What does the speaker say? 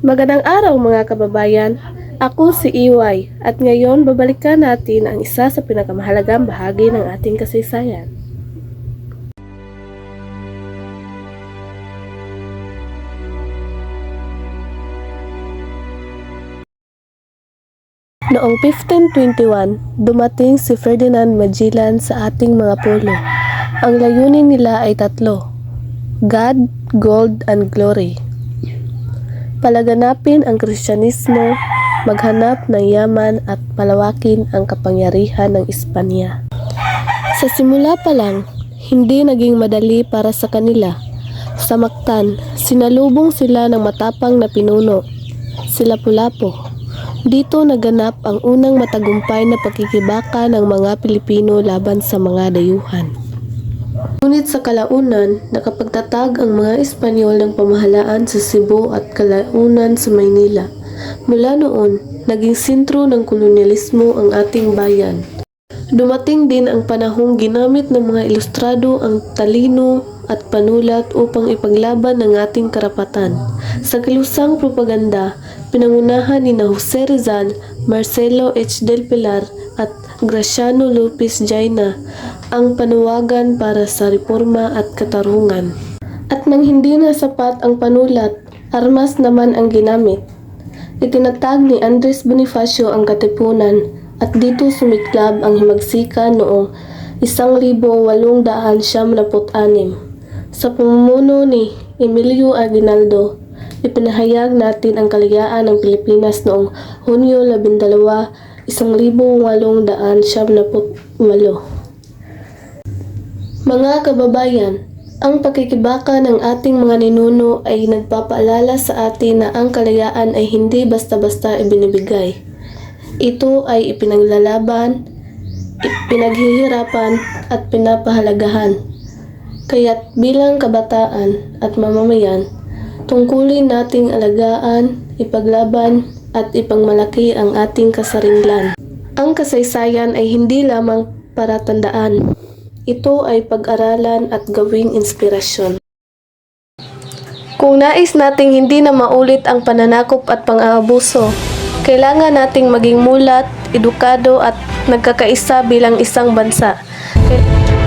Magandang araw mga kababayan. Ako si Iway at ngayon babalikan natin ang isa sa pinakamahalagang bahagi ng ating kasaysayan. Noong 1521, dumating si Ferdinand Magellan sa ating mga pulo. Ang layunin nila ay tatlo, God, Gold, and Glory. Palaganapin ang Kristyanismo, maghanap ng yaman at palawakin ang kapangyarihan ng Espanya. Sa simula pa lang, hindi naging madali para sa kanila. Sa Mactan, sinalubong sila ng matapang na pinuno, sila Pulapo. Dito naganap ang unang matagumpay na pagkikibaka ng mga Pilipino laban sa mga dayuhan. Ngunit sa kalaunan, nakapagtatag ang mga Espanyol ng pamahalaan sa Cebu at kalaunan sa Maynila. Mula noon, naging sentro ng kolonyalismo ang ating bayan. Dumating din ang panahong ginamit ng mga ilustrado ang talino at panulat upang ipaglaban ang ating karapatan. Sa kilusang propaganda, pinangunahan ni na Jose Rizal, Marcelo H. Del Pilar at Graciano Lopez Jaina ang panuwagan para sa reforma at katarungan. At nang hindi na sapat ang panulat, armas naman ang ginamit. Itinatag ni Andres Bonifacio ang katipunan at dito sumiklab ang himagsika noong 1876. Sa pamumuno ni Emilio Aguinaldo, ipinahayag natin ang kaligayaan ng Pilipinas noong Hunyo 12, 1878. Mga kababayan, ang pakikibaka ng ating mga ninuno ay nagpapaalala sa atin na ang kalayaan ay hindi basta-basta ibinibigay. Ito ay ipinaglalaban, pinaghihirapan at pinapahalagahan. Kaya't bilang kabataan at mamamayan, tungkulin nating alagaan, ipaglaban at ipangmalaki ang ating kasaringlan. Ang kasaysayan ay hindi lamang para tandaan. Ito ay pag-aralan at gawing inspirasyon. Kung nais nating hindi na maulit ang pananakop at pang-aabuso, kailangan nating maging mulat, edukado at nagkakaisa bilang isang bansa. Kay-